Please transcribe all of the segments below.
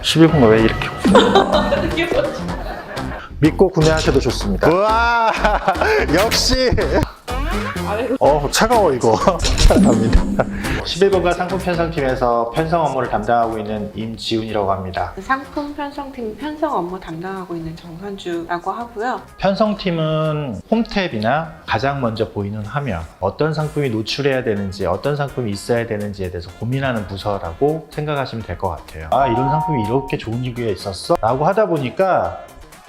11분가 왜 이렇게 믿고 구매하셔도 좋습니다. 우와 역시 어 차가워 이거 사랑합니다. 11번가 상품 편성팀에서 편성 업무를 담당하고 있는 임지훈이라고 합니다. 상품 편성팀 편성 업무 담당하고 있는 정선주라고 하고요. 편성팀은 홈탭이나 가장 먼저 보이는 화면, 어떤 상품이 노출해야 되는지, 어떤 상품이 있어야 되는지에 대해서 고민하는 부서라고 생각하시면 될 것 같아요. 아, 이런 상품이 이렇게 좋은 기구에 있었어? 라고 하다 보니까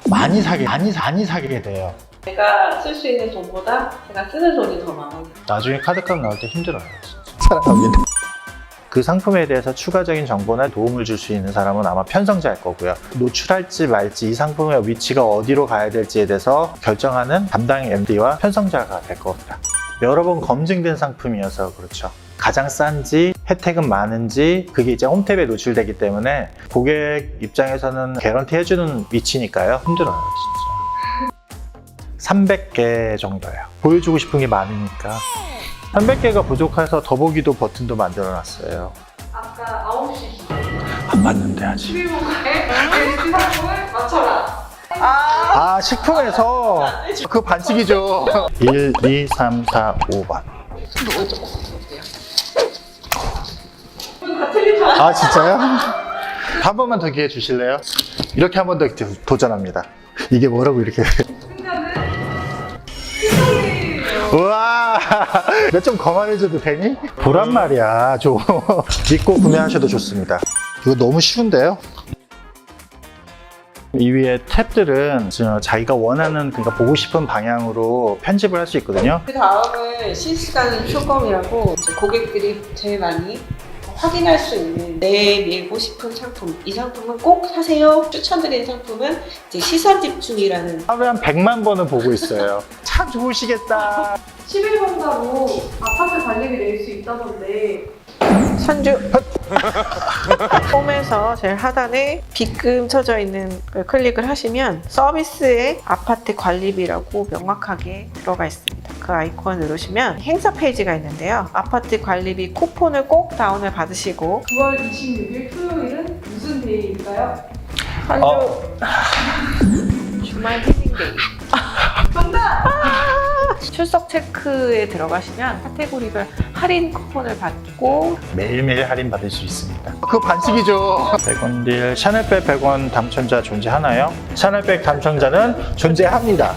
많이 사게, 많이, 사- 많이 사게 돼요. 제가 쓸 수 있는 돈보다 제가 쓰는 돈이 더 많아요. 나중에 카드값 나올 때 힘들어요. 진짜. 사랑합니다. 그 상품에 대해서 추가적인 정보나 도움을 줄 수 있는 사람은 아마 편성자일 거고요. 노출할지 말지 이 상품의 위치가 어디로 가야 될지에 대해서 결정하는 담당 MD와 편성자가 될 겁니다. 여러 번 검증된 상품이어서 그렇죠. 가장 싼지 혜택은 많은지 그게 이제 홈탭에 노출되기 때문에 고객 입장에서는 개런티 해주는 위치니까요. 힘들어요, 진짜. 300개 정도예요. 보여주고 싶은 게 많으니까. 300개가 부족해서 더보기도 버튼도 만들어 놨어요. 아까 9시 안 봤는데 아직. 11분에 LG 상품을 맞춰라. 아, 아, 식품에서 그 반칙이죠. 1, 2, 3, 4, 5번. 다 틀린 줄 알았어. 아, 진짜요? 한 번만 더 기회 주실래요? 이렇게 한 번 더 도전합니다. 이게 뭐라고 이렇게. 우와! 몇 점 거만해줘도 되니? 보란 말이야, 좀. 믿고 구매하셔도 좋습니다. 이거 너무 쉬운데요? 이 위에 탭들은 저 자기가 원하는, 그러니까 보고 싶은 방향으로 편집을 할 수 있거든요. 그 다음은 실시간 쇼검이라고 고객들이 제일 많이 확인할 수 있는 내 밀고 싶은 상품 이 상품은 꼭 사세요 추천드리는 상품은 이제 시선 집중이라는 하루에 한 100만 번은 보고 있어요. 참 좋으시겠다. 11번가로 아파트 관리비 낼 수 있다던데 선주 홈에서 제일 하단에 빗금 쳐져 있는 걸 클릭을 하시면 서비스의 아파트 관리비라고 명확하게 들어가 있습니다. 그 아이콘을 누르시면 행사 페이지가 있는데요. 아파트 관리비 쿠폰을 꼭 다운을 받으시고 9월 26일 토요일은 무슨 데이일까요? 선주 어. 주말 정답! 출석 체크에 들어가시면 카테고리별 할인 쿠폰을 받고 매일매일 할인 받을 수 있습니다. 그 반칙이죠. 100원 딜, 샤넬백 100원 당첨자 존재하나요? 샤넬백 당첨자는 존재합니다.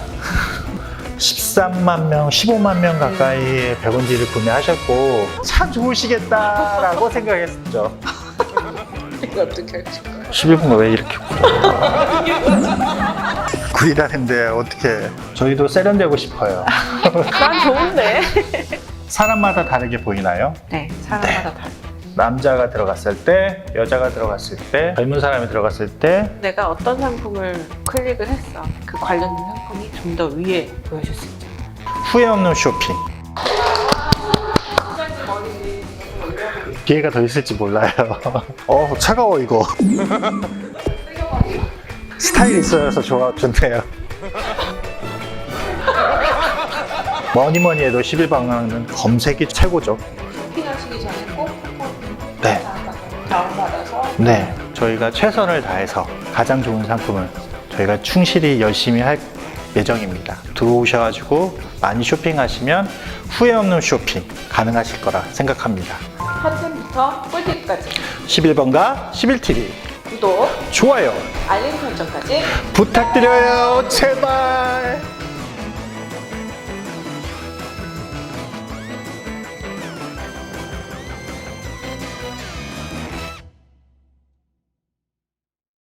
13만 명, 15만 명 가까이의 100원 딜을 구매하셨고 참 좋으시겠다라고 생각했죠. 이거 어떻게 하실 거예요? 11분가 왜 이렇게 구리다는데 어떻게 저희도 세련되고 싶어요. 난 좋은데? 사람마다 다르게 보이나요? 네, 사람마다 다르 남자가 들어갔을 때, 여자가 들어갔을 때, 젊은 사람이 들어갔을 때 내가 어떤 상품을 클릭을 했어. 그 관련된 상품이 좀 더 위에 보여줄 수 있죠. 후회 없는 쇼핑. 기회가 더 있을지 몰라요. 어, 차가워, 이거. 스타일 있어서 좋아, 좋네요. 뭐니 뭐니 해도 11방향은 검색이 최고죠. 쇼핑하시기 전에 꼭 쿠폰 네. 다운받아서 네. 저희가 최선을 다해서 가장 좋은 상품을 저희가 충실히 열심히 할 예정입니다. 들어오셔가지고 많이 쇼핑하시면 후회 없는 쇼핑 가능하실 거라 생각합니다. 한점부터 꿀팁까지. 11번가 11TV 구독, 좋아요. 알림 설정까지. 부탁드려요. 제발